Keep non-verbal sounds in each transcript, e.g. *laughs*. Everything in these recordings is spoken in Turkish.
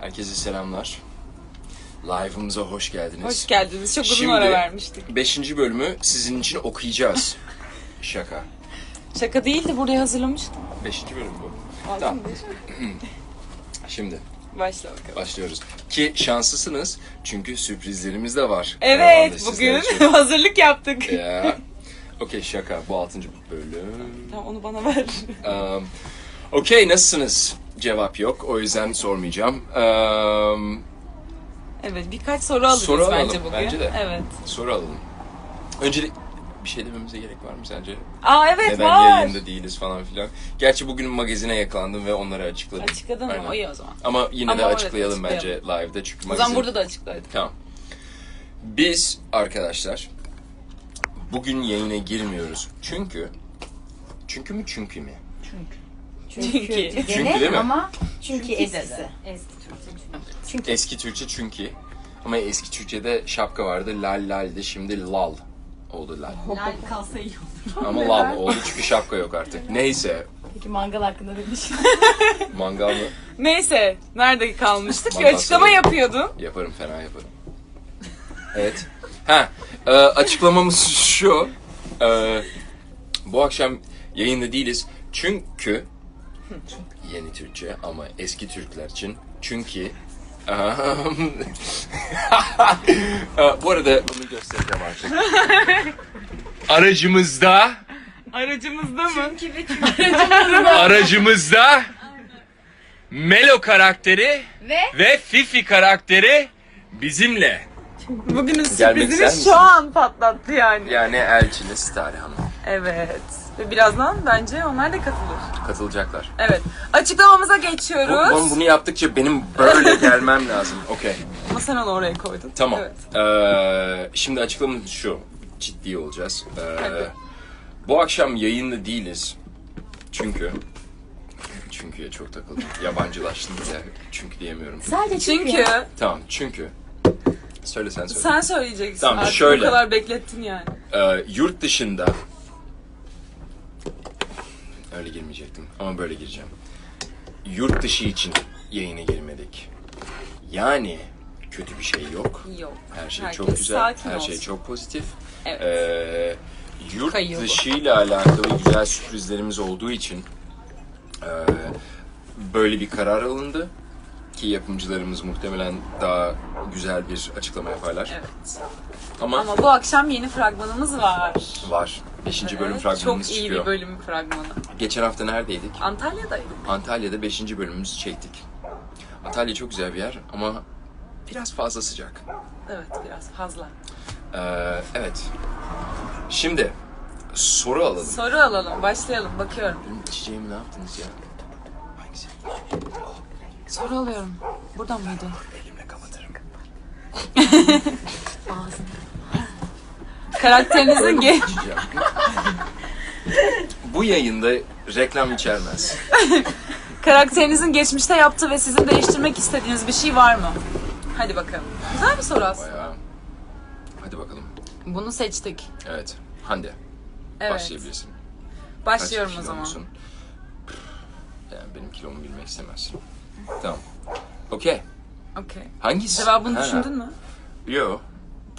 Herkese selamlar. Live'ımıza hoş geldiniz. Hoş geldiniz. Çok uzun Şimdi- ara vermiştik. Beşinci bölümü sizin için okuyacağız. Şaka. Şaka değildi buraya hazırlamıştım. Beşinci bölüm bu. Aldın Tamam. *clears throat* Şimdi Başla bakalım. başlıyoruz. Ki şanslısınız çünkü sürprizlerimiz de var. Evet bugün *laughs* hazırlık yaptık. Ya. Okey şaka. Bu altıncı bölüm. Tamam onu bana ver. Um, Okey nasılsınız? Cevap yok. O yüzden sormayacağım. Um, Evet birkaç soru alırız Soru alalım, bence bugün. bence de. Evet. soru alalım. Öncelik bir şey dememize gerek var mı sence? Aa evet Neden var. yayında değiliz falan filan. Gerçi bugün magazine yakalandım ve onları açıkladım. Açıkladın mı? Aynen. O iyi o zaman. Ama yine de Ama evet, açıklayalım bence açıklayalım. live'da çünkü O magazin... zaman burada da açıklaydık. Tamam. Biz arkadaşlar bugün yayına girmiyoruz. Çünkü çünkü mü çünkü mü? Çünkü. Çünkü Gene değil mi? ama çünkü, Çünkü eskisi. Eski Türkçe çünkü. Eski Türkçe çünkü. Ama eski Türkçe'de şapka vardı. Lal lal'di. Şimdi lal oldu lal. Lal kalsa iyi olur. Ama lal oldu çünkü şapka yok artık. Neyse. Peki mangal hakkında ne düşünüyorsun? Mangal mı? Neyse nerede kalmıştık? Bir Mangal açıklama söyle. yapıyordun. Yaparım fena yaparım. Evet. Ha, e, açıklamamız şu. E, bu akşam yayında değiliz. Çünkü yeni Türkçe ama eski Türkler için çünkü *laughs* E, bu arada bunu göstereceğim artık. Aracımızda Aracımızda mı? aracımızda Melo karakteri Ve ve Fifi karakteri bizimle. Bugünün Gelmek ister sürprizini misin? şu an patlattı yani. Yani elçiniz Tarih Hanım. Evet. Ve birazdan bence onlar da katılır. Katılacaklar. Evet. Açıklamamıza Bu, geçiyoruz. bunu, bunu yaptıkça benim böyle gelmem lazım. Okey. Ama sen onu oraya koydun. Tamam. Evet. Ee, şimdi açıklamamız şu. Ciddi olacağız. Ee, bu akşam yayında değiliz. Çünkü çünküye çok takıldım. Yabancılaştım ya. Çünkü diyemiyorum. sadece çünkü, Çünkü Tamam çünkü. Söyle sen söyle. sen söyleyeceksin Tamam, artık. şöyle. Bu kadar beklettin yani. Ee, yurt dışında öyle girmeyecektim ama böyle gireceğim. Yurt dışı için yayına girmedik. Yani kötü bir şey yok. Yok. Her şey Herkes çok güzel. sakin Her olsun. şey çok pozitif. Evet. Ee, yurt Kayıyor bu. dışıyla alakalı güzel sürprizlerimiz olduğu için ee, böyle bir karar alındı ki yapımcılarımız muhtemelen daha güzel bir açıklama yaparlar. Evet. Ama, Ama bu akşam yeni fragmanımız var. var. Beşinci bölüm Evet, fragmanımız Çok iyi çıkıyor. bir bölüm fragmanı. Geçen hafta neredeydik? Antalya'daydım. Antalya'da 5. bölümümüzü çektik. Antalya çok güzel bir yer ama biraz fazla sıcak. Evet biraz fazla. Ee, evet. Şimdi soru alalım. Soru alalım. Başlayalım. Bakıyorum. Benim içeceğimi ne yaptınız ya? Hangisi? Soru alıyorum. Buradan mıydı? Elimle kapatırım. *laughs* Karakterinizin ge. Bu yayında reklam içermez. *laughs* karakterinizin geçmişte yaptığı ve sizin değiştirmek istediğiniz bir şey var mı? Hadi bakalım. Güzel bir soru aslında. Bayağı. Hadi bakalım. Bunu seçtik. Evet. Hande. Evet. Başlayabilirsin. Kaç Başlıyorum o zaman. musun? Yani benim kilomu bilmek istemezsin. Tamam. Okey. Okey. Hangisi? Cevabını Ha. düşündün mü? Yo.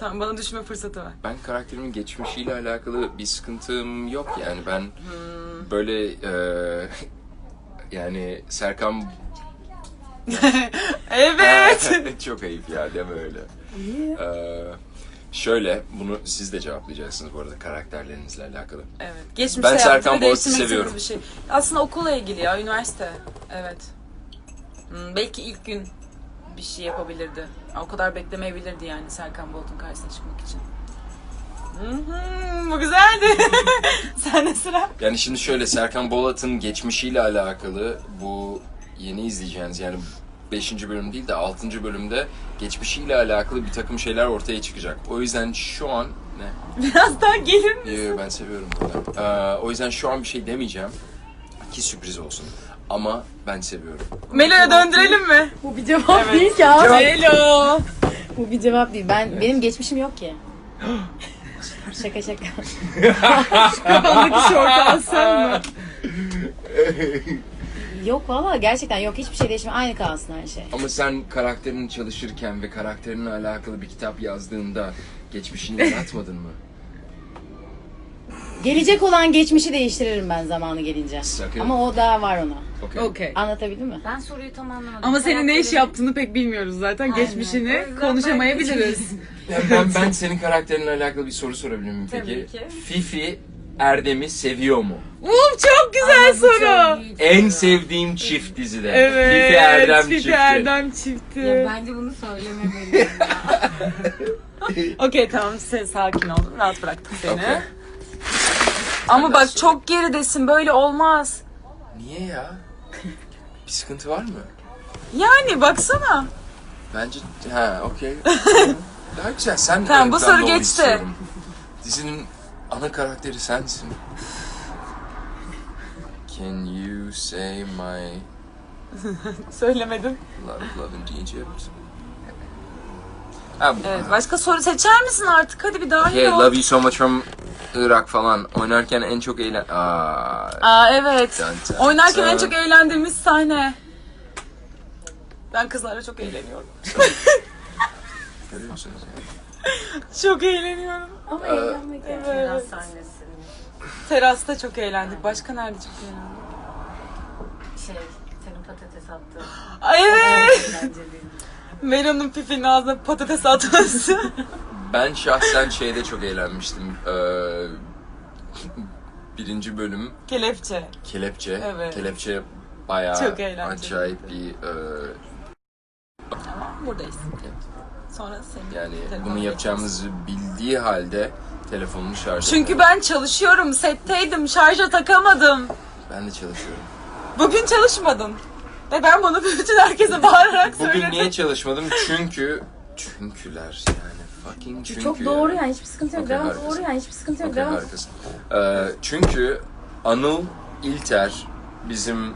Tamam bana düşünme fırsatı ver. Ben karakterimin geçmişiyle alakalı bir sıkıntım yok yani ben Hmm. böyle e, *laughs* yani Serkan *laughs* Evet. *laughs* çok ayıp ya deme öyle. Ee, şöyle bunu siz de cevaplayacaksınız bu arada karakterlerinizle alakalı. evet. Geçmişte Ben Serkan Boğaz'ı seviyorum. Bir şey. Aslında okulla ilgili ya. Üniversite. Evet. Hmm, belki ilk gün bir şey yapabilirdi. O kadar beklemeyebilirdi yani Serkan Bolt'un karşısına çıkmak için. Hı, bu güzeldi. *laughs* Sen de sıra. Yani şimdi şöyle Serkan Bolat'ın geçmişiyle alakalı bu yeni izleyeceğiniz yani 5. bölüm değil de 6. bölümde geçmişiyle alakalı bir takım şeyler ortaya çıkacak. O yüzden şu an ne? Biraz daha gelir mi? Yo, yo, ben seviyorum burada. Ee, o yüzden şu an bir şey demeyeceğim ki sürpriz olsun. Ama ben seviyorum. Melo'ya döndürelim mi? bu bir cevap değil ki abi. Melo. Bu bir cevap değil. Ben benim geçmişim yok ki. *gasps* şaka şaka. Kafandaki *laughs* şortu alsan mı? *laughs* Yok valla gerçekten yok hiçbir şey değişmiyor. Aynı kalsın her şey. Ama sen karakterini çalışırken ve karakterinle alakalı bir kitap yazdığında geçmişini yaratmadın mı? Gelecek olan geçmişi değiştiririm ben zamanı gelince. Sakın. Ama o daha var ona. Okey. Okey. Anlatabildim mi? Ben soruyu tam anlamadım. Ama senin ne iş yaptığını pek bilmiyoruz zaten. O Geçmişini konuşamayabiliriz. *laughs* Ben, ben, ben senin karakterinle alakalı bir soru sorabilir miyim peki? Tabii ki. Fifi Erdem'i seviyor mu? Uf çok güzel bu soru. En sevdiğim çift dizide. Evet. Fifi Erdem Fifi çifti. Erdem çifti. Ya bence bunu söylememeliyim ya. *laughs* Okey tamam sen sakin ol. Rahat bıraktık seni. Okey. Ama bak çok geridesin böyle olmaz. Niye ya? Bir sıkıntı var mı? Yani baksana. Bence ha okey. *laughs* Daha güzel sen Tamam, bu planda soru geçti. istiyorum. Dizinin ana karakteri sensin. Can you say my *laughs* Söylemedim. love love in Egypt? Ha, bu- Evet başka soru seçer misin artık? Hadi bir dahil Okay, ol. love you so much from Irak falan. Oynarken en çok eğlen... Aa, Aa evet. Dun dun Oynarken en çok eğlendiğimiz sahne. Ben kızlarla çok eğleniyorum. görüyor musunuz? Çok eğleniyorum. Ama Ee, eğlenmek Evet. Biraz sahnesi. Terasta çok eğlendik. Başka nerede çok eğlendik? Şey, senin patates attığın. Ay evet. Eğlenceliydi. Melon'un pipinin ağzına patates atması. *laughs* Ben şahsen şeyde çok eğlenmiştim. Ee, birinci bölüm Kelepçe. Kelepçe. Evet. Kelepçe bayağı Çok eğlenceliydi. acayip bir e, Ama buradayız. Sonra senin yani bunu yapacağımızı bildiği halde telefonunu şarj Çünkü ben çalışıyorum, setteydim, şarja takamadım. ben de çalışıyorum. Bugün çalışmadın. Ve ben bunu bütün herkese bağırarak Bugün söyledim. niye çalışmadım? Çünkü çünküler yani fucking çünkü. Çok doğru yani hiçbir sıkıntı yok. Okey, Devam harikasın. doğru yani hiçbir sıkıntı yok. Okey, Devam. harikasın. Ee, çünkü Anıl İlter bizim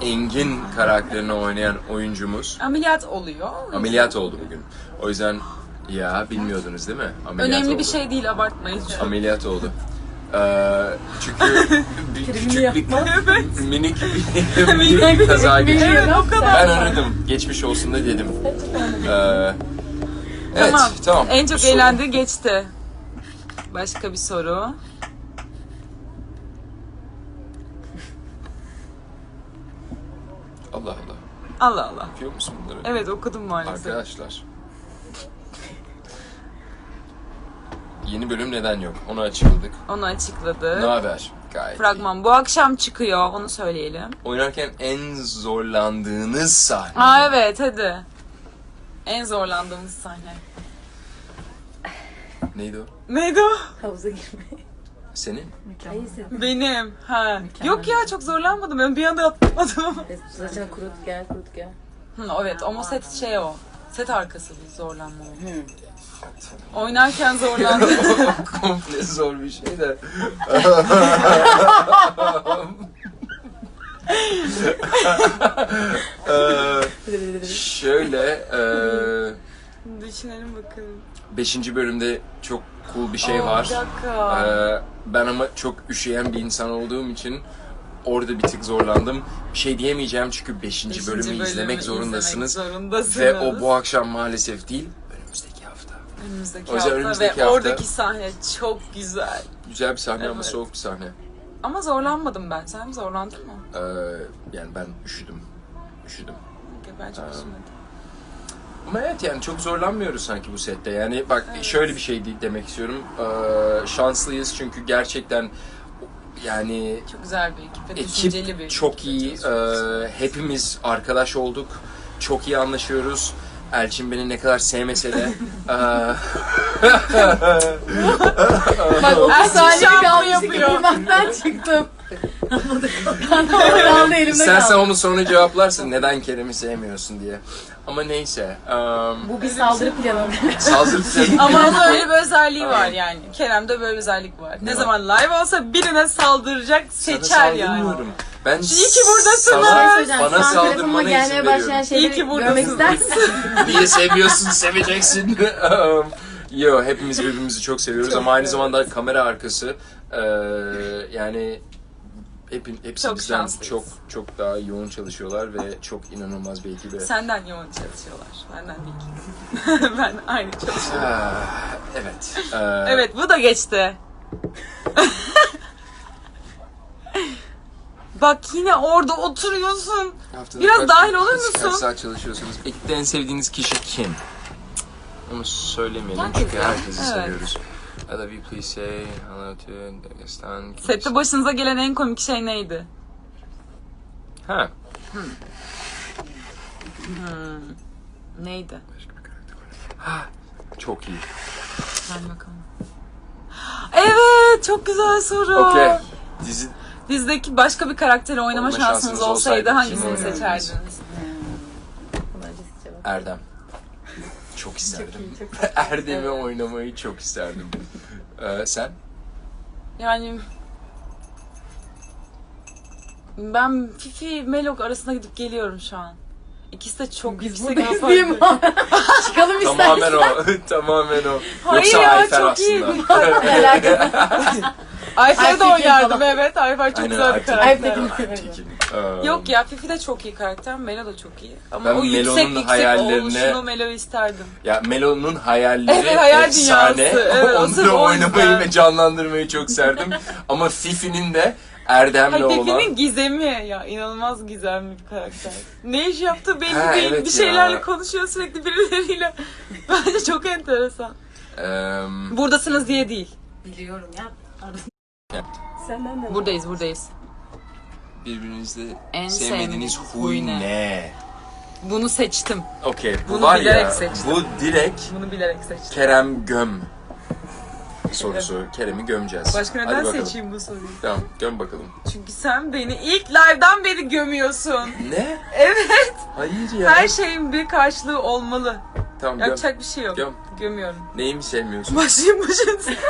Engin karakterini oynayan oyuncumuz Ameliyat oluyor. ameliyat oldu bugün. O yüzden ya bilmiyordunuz değil mi? Ameliyat Önemli oldu. bir şey değil, abartmayın. Ameliyat oldu. Ee, çünkü *laughs* bir, küçük bir *laughs* minik bir, *laughs* minik bir kaza geçirdi. Evet, o kadar. Ben aradım. Geçmiş olsun da dedim. Ee, evet, Tamam. tamam. En çok Soru. eğlendiği geçti. Başka bir soru. Allah Allah. Allah Allah. Okuyor musun bunları? Evet okudum maalesef. Arkadaşlar. Yeni bölüm neden yok? Onu açıkladık. Onu Ne açıkladı. haber? Gayet iyi. Fragman bu akşam çıkıyor. Onu söyleyelim. Oynarken en zorlandığınız sahne. Aa evet hadi. En zorlandığımız sahne. Neydi o? Neydi o? Havuza girmeyi. Senin? Hayır sen. Benim. Ha. Yok ya çok zorlanmadım. Ben bir anda atladım. Saçını *laughs* kurut gel kurut gel. Hı, evet ama set şey o. Set arkası bir zorlanma o. Oynarken zorlandım. *laughs* Komple zor bir şey de. *laughs* Ee, şöyle, e, Düşünelim bakalım. 5. bölümde çok cool bir şey Aa, var. Bir dakika. Ee, ben ama çok üşüyen bir insan olduğum için orada bir tık zorlandım. Bir şey diyemeyeceğim çünkü 5. Beşinci bölümü, bölümü izlemek zorundasınız. izlemek zorundasınız. Ve o bu akşam maalesef değil, önümüzdeki hafta. önümüzdeki o yüzden hafta önümüzdeki ve hafta- oradaki sahne çok güzel. Güzel bir sahne ama Evet. soğuk bir sahne. Ama zorlanmadım ben. Sen zorlandın mı? Ee, yani ben üşüdüm. Üşüdüm. Okey, Ben çok üzülmedim. Ama evet yani çok zorlanmıyoruz sanki bu sette. Yani bak şöyle bir şey de- demek istiyorum. Ee, şanslıyız çünkü gerçekten yani Çok güzel bir ekip ve düşünceli bir ekip çok ekip iyi. Ee, hepimiz arkadaş olduk. Çok iyi anlaşıyoruz. Elçin beni ne kadar sevmese de *laughs* Bak o şampu kalmıştı yapıyor. kırmaktan çıktım. Kaldı kaldı elimde istersen kaldı. onu sonra cevaplarsın neden Kerem'i sevmiyorsun diye. Ama neyse. Um, Bu bir saldırı planı. saldırı planı- *laughs* Ama onun öyle bir özelliği var yani. Kerem'de böyle bir özellik var. Ne, Ne zaman live olsa birine saldıracak Sana seçer yani. saldırmıyorum. Ben İyi ki buradasınız. sana- Söyleyeceğim, bana şu an telefonuma saldırmana izin gelmeye başlayan veriyorum. şeyleri İyi ki görmek buradasın. ister misin? *laughs* Niye seviyorsun, seveceksin. Um, *laughs* Yo, hepimiz birbirimizi çok seviyoruz ama aynı zamanda kamera arkası e, yani hepin, hepsi Çok bizden şanslıyız. çok çok daha yoğun çalışıyorlar ve çok inanılmaz bir ekibe. Senden yoğun çalışıyorlar. Benden değil. *laughs* ben aynı çalışıyorum. Ah, evet. Ee, Evet bu da geçti. *laughs* Bak yine orada oturuyorsun. haftada Biraz kaç- dahil olur kaç- musun? Kaç saat çalışıyorsunuz? Ekipte en sevdiğiniz kişi kim? Onu söylemeyelim Herkes çünkü herkesi Evet. seviyoruz. I love you, please say hello to Dagestan. Sette başınıza gelen en komik şey neydi? Ha. Neydi? Başka bir karakter var. Ha. Çok iyi. Ver bakalım. Evet çok güzel soru. Okey. Dizi Dizdeki başka bir karakteri oynama Oynama şansınız şansınız olsaydı olsaydı hangisini seçerdiniz? Erdem. Çok isterdim. *laughs* iyi, çok Erdem'i Evet. oynamayı çok isterdim. Ee, sen? Yani ben Fifi Melok arasında gidip geliyorum şu an. İkisi de çok Biz yüksek buradayız yapar. değil mi? *laughs* Çıkalım Tamamen istersen. o. *laughs* Tamamen o. Hayır Yoksa ya, Ayfer çok iyi. aslında. *laughs* Alakası. Ayfer'e de Aytekin oynardım falan. evet. Ayfer çok Aynen, güzel bir karakter. Aytekin. Yok ya Fifi de çok iyi karakter. Melo da çok iyi. Ama Ben o yüksek Melo'nun yüksek hayallerine- oluşunu Melo'yu isterdim. Ya Melo'nun hayalleri Evet, hayal efsane. dünyası. Evet, *laughs* Onu asıl da o oynamayı yüzden. ve canlandırmayı çok serdim. Ama Fifi'nin de Erdem'le Ay olan... Fifi'nin gizemi ya inanılmaz gizemli bir karakter. Ne iş yaptığı belli Ha, değil. evet bir şeylerle ya. konuşuyor sürekli birileriyle. *laughs* Bence çok enteresan. Eee, Buradasınız diye değil. Biliyorum ya. Senden de. Buradayız buradayız. birbirinizde En sevmediğiniz sevmediğiniz huy huy ne? ne? Bunu seçtim. Okey bu Bunu var bilerek ya seçtim. bu direkt Bunu bilerek seçtim. Kerem göm *laughs* sorusu. Kerem'i gömeceğiz. Başka Hadi neden bakalım. seçeyim bu soruyu? Tamam göm bakalım. Çünkü sen beni ilk live'dan beri gömüyorsun. Ne? Evet. Hayır ya. Her şeyin bir karşılığı olmalı. Tamam göm. Yapacak bir şey yok. Göm. Gömüyorum. Neyimi sevmiyorsun? Başlayayım başlayayım. *laughs*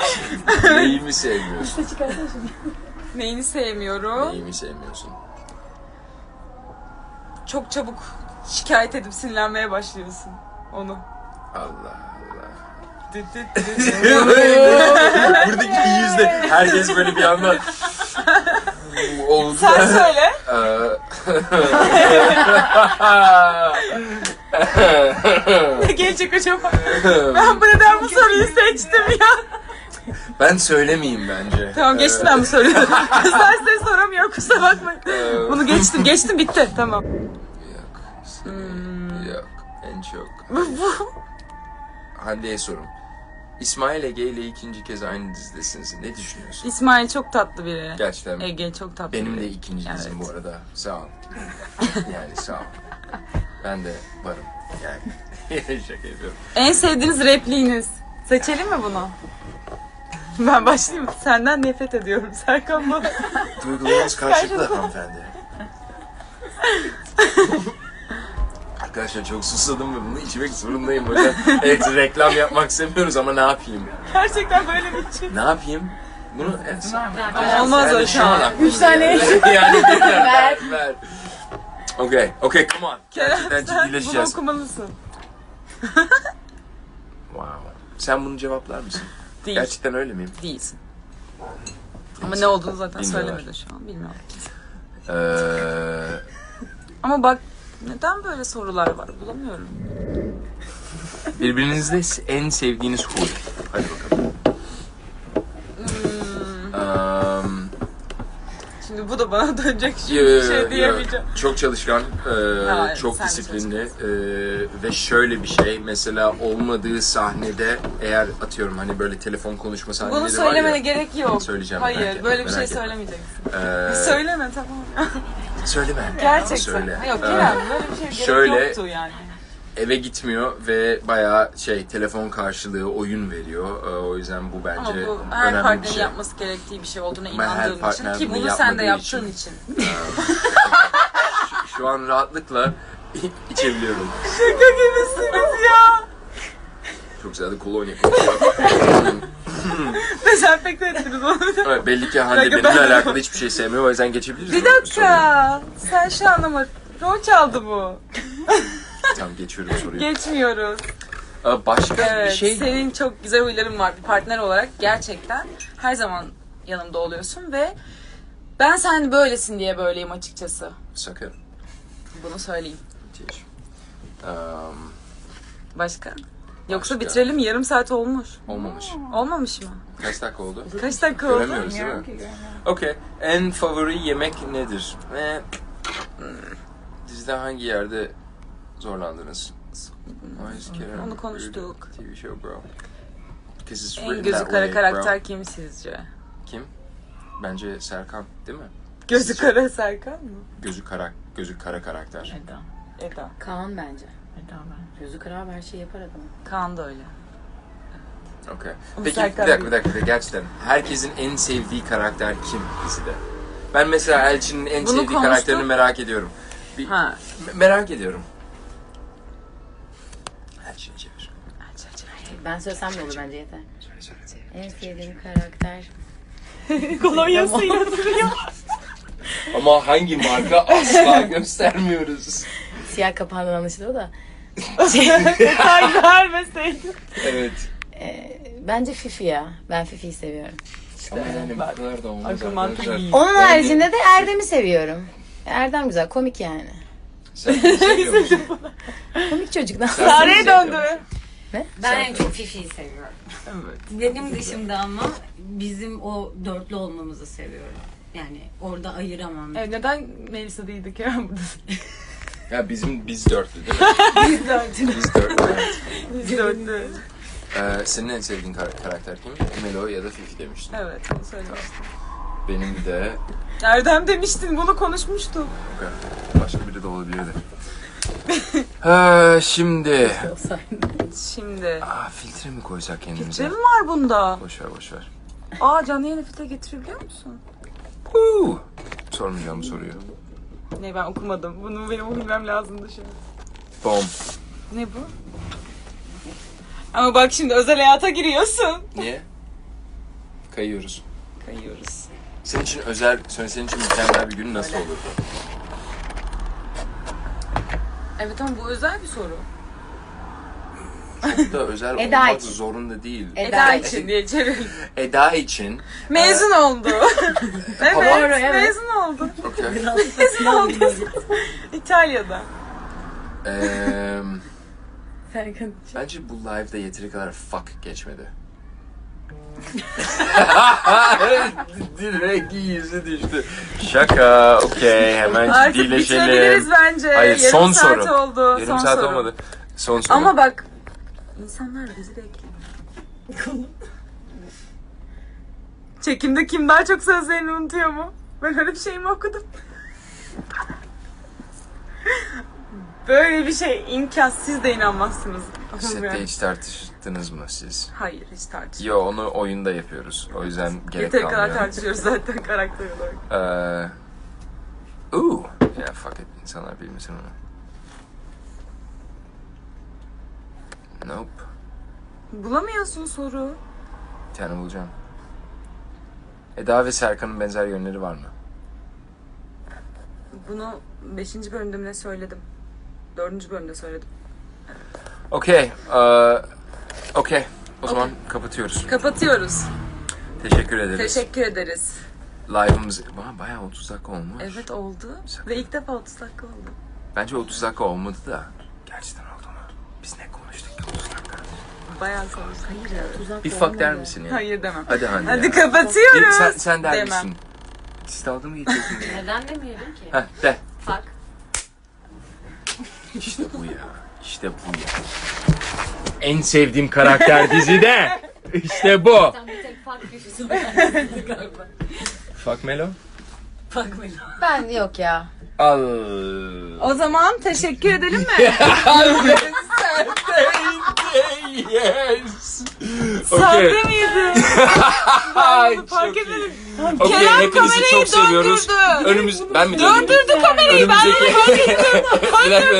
*laughs* Neyimi sevmiyorsun? İşte çıkarsana şimdi. Neyini sevmiyorum? Neyimi sevmiyorsun? Çok çabuk şikayet edip sinirlenmeye başlıyorsun. Onu. Allah Allah. Düt düt düt. Buradaki yüzde herkes böyle bir anda *laughs* oldu. Sen söyle. Ne *laughs* gelecek acaba? Ben bu neden bu soruyu seçtim ya? Ben söylemeyeyim bence. Tamam geçtim ben bu soruyu. *laughs* Kızlar size soramıyor kusura bakmayın. Ee, Bunu geçtim geçtim bitti tamam. Yok. Yok. En çok. Hande'ye sorum. İsmail Ege ile ikinci kez aynı dizidesiniz. Ne düşünüyorsun? İsmail çok tatlı biri. Gerçekten mi? Ege çok tatlı Benim de biri. ikinci Evet. dizim bu arada. Sağ ol. *laughs* Yani sağ ol. Ben de varım. Yani *laughs* şaka yapıyorum. En sevdiğiniz repliğiniz. Seçelim mi bunu? *laughs* Ben başlayayım. mı? Senden nefret ediyorum Serkan bana. Duygularınız *laughs* karşılıklı hanımefendi. Arkadaşlar çok susadım ve bunu içmek zorundayım hocam. *laughs* Evet reklam yapmak istemiyoruz ama ne yapayım? Gerçekten böyle bir şey. Ne yapayım? Bunu evet. Ama olmaz Yani öyle şu an Üç tane. yani ver. Ver. ver. Okay, okay, come on. Kerem Gerçekten sen bunu ciddileşeceğiz. okumalısın. Wow. Sen bunu cevaplar mısın? Değil. Gerçekten öyle miyim? Değilsin. Ama ne olduğunu zaten Bilmiyorlar. söylemedi şu an. Bilmiyorum. Ee, Ama bak neden böyle sorular var bulamıyorum. birbirinizde en sevdiğiniz huy. Hadi bakalım. Um, Şimdi bu da bana *laughs* dönecek şimdi bir şey diyemeyeceğim. Çok çalışkan, e, Ha, çok sen disiplinli e, ve şöyle bir şey mesela olmadığı sahnede eğer atıyorum hani böyle telefon konuşma sahneleri Bunu var söylemene ya. gerek yok. Söyleyeceğim, merak Hayır etme, böyle bir şey merak etme. söylemeyeceksin. e, Söyleme tamam. söyleme. Gerçekten. Söyle. Yok E, Kerem böyle bir şey gerek şöyle- yoktu yani. Eve gitmiyor ve bayağı şey telefon karşılığı oyun veriyor. E, o yüzden bu Ama bence bu her önemli bir partnerin şey. yapması gerektiği bir şey olduğuna her inandığım için partner ki bunu bunu sen de yapmadığı yaptığın için. Şu an rahatlıkla *laughs* içebiliyorum. Şaka gibisiniz ya. Çok güzel de kolonya. Dezenfekte *laughs* ettiniz onu. Evet, belli ki Hande Dakika, benimle ben- alakalı hiçbir şey sevmiyor. O yüzden geçebiliriz. Bir dakika. Sen şu an ama rol çaldı bu. Tamam geçiyorum soruyu. Geçmiyoruz. Ee, Başka Evet, bir şey... senin çok güzel huyların var bir partner olarak gerçekten her zaman yanımda oluyorsun ve ben sen böylesin diye böyleyim açıkçası. Sakın. Bunu söyleyeyim. Um, Başka? Yoksa Başka. bitirelim yarım saat olmuş. olmamış. Olmamış mı? Kaç dakika oldu? Kaç dakika oldu? Göremiyoruz değil mi? Okey. En favori yemek nedir? Ve hmm, dizide hangi yerde zorlandınız? Onu konuştuk. TV show bro. Because it's En written gözü that kara way, karakter bro. kim sizce? Kim? Bence Serkan değil mi? Gözü Sizce? kara Serkan mı? Gözü kara, gözü kara karakter. Eda. Eda. Kaan bence. Eda ben. Gözü kırar her şeyi yapar adam. Kaan da öyle. Ama Peki Serkan bir dakika bir değil. dakika bir dakika. gerçekten herkesin en sevdiği karakter kim dizide? Ben mesela Elçin'in en Bunu sevdiği konuştuk. karakterini merak ediyorum. Bir, Ha. me- merak ediyorum. Ben söylesem de olur bence yeter. Söyle söyle. En sevdiğim karakter. *laughs* Kolonyasıyla duruyor. *laughs* Ama hangi marka asla göstermiyoruz. Siyah kapağından anlaşılıyor da. *laughs* Detay vermeseydin. Evet. Ee, bence Fifi ya. Ben Fifi'yi seviyorum. Ama yani bu kadar da olmaz Akıl mantık arkadaşlar. Onun haricinde de Erdem'i seviyorum. Erdem güzel, komik yani. Sen bunu seviyor musun? Komik çocuk. Sen Sare'ye seviyor döndü. Musun? Ben en çok Fifi'yi seviyorum. Evet. Benim dışımda ama bizim o dörtlü olmamızı seviyorum. Yani orada ayıramam. Evet, neden Melisa değildik ya *laughs* burada? Ya bizim biz dörtlü değil mi? Biz *laughs* dördü. Biz dörtlü. evet. Biz dördü. Ee, senin en sevdiğin kar- karakter kim? Melo ya da Fifi demiştin. Evet, onu söylemiştim. Benim de Erdem demiştin, bunu konuşmuştuk. Okey. Başka biri de olabilirdi. *laughs* ha, şimdi. Şimdi. Aa, filtre mi koysak kendimize? Filtre mi var bunda? Boş ver boş ver. Aa canlı yayın filtre getirebiliyor musun? Huu. Sormayacağım bu soruyu. Ne ben okumadım. Bunu benim bilmem lazımdı şimdi. Bom. Ne bu? Ama bak şimdi özel hayata giriyorsun. Niye? Kayıyoruz. Kayıyoruz. Senin için özel, senin için mükemmel bir gün nasıl olurdu? Evet ama bu özel bir soru. Çok da özel Eda olmak için. zorunda değil. Eda için. diye çevirelim. Eda için. Mezun oldu. *laughs* evet, Doğru, evet. *laughs* mezun oldu. Okey. Mezun oldu. İtalya'da. Eee, Serkan. bence bu live'da yeteri kadar fuck geçmedi. *laughs* Direkt yüzü düştü. Şaka. Okey. Hemen Artık ciddileşelim. bitirebiliriz bence. Hayır, Yarım son saat soru. oldu. Yarım son saat soru. olmadı. Son soru. Ama bak insanlar bizi bekliyor. *laughs* Çekimde kim daha çok sözlerini unutuyor mu? Ben öyle bir şey mi okudum? *laughs* Böyle bir şey imkansız. Siz de inanmazsınız. Sette hiç tartıştınız mı siz? Hayır hiç tartışmıyoruz. Yo onu oyunda yapıyoruz. O yüzden gerek Yeteri kadar kalmıyor. tartışıyoruz zaten *laughs* karakter olarak. Ee, ooh. Ya fuck it. İnsanlar bilmesin onu. Nope. Bulamıyorsun soru. Bir tane bulacağım. Eda ve Serkan'ın benzer yönleri var mı? Bunu 5. bölümde mi ne söyledim? 4. bölümde söyledim. Okey. ee, Okey. O zaman kapatıyoruz. Kapatıyoruz. Teşekkür ederiz. Teşekkür ederiz. Live'ımız Ba- bayağı 30 dakika olmuş. Evet oldu. Ve ilk defa 30 dakika oldu. Bence 30 dakika olmadı da. Gerçekten oldu mu? Biz ne konuştuk ki 30 dakika? Bayağı konuştuk. Hayır Bir fuck der misin ya? Hayır demem. Hadi Hande Hadi ya. kapatıyoruz. Sen, sen der Demem. misin? Siz dalga mı geçiyorsun ya? *laughs* Neden demeyelim ki? Heh de. Bak. İşte bu ya. İşte bu ya. En sevdiğim karakter dizide. İşte bu. Sen bir tek fark Fifi'si galiba. Fuck Melo. Fark Melo. Ben yok ya. Al. O zaman teşekkür edelim mi? *laughs* yes. Sahte Okay. miydi? *laughs* Ay, Fark edelim. Okay, Kerem hepinizi kamerayı çok seviyoruz. döndürdü. Önümüz ben mi döndürdüm? Döndürdü kamerayı ben Önümüzdeki *laughs* Bir dakika,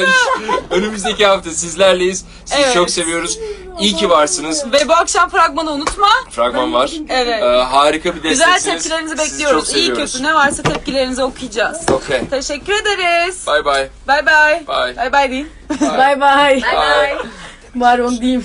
önümüzdeki hafta sizlerleyiz. Sizi Evet. çok seviyoruz. İyi ki varsınız. Ve bu akşam fragmanı unutma. Fragman var. Evet. Ee, harika bir Güzel desteksiniz. tepkilerinizi Sizi bekliyoruz. çok İyi seviyoruz. kötü ne varsa tepkilerinizi okuyacağız. Okay. Teşekkür ederiz. Bye bye. Bye bye. Bye. Bye bye deyin. Bay bay. Bye. Var onu diyeyim.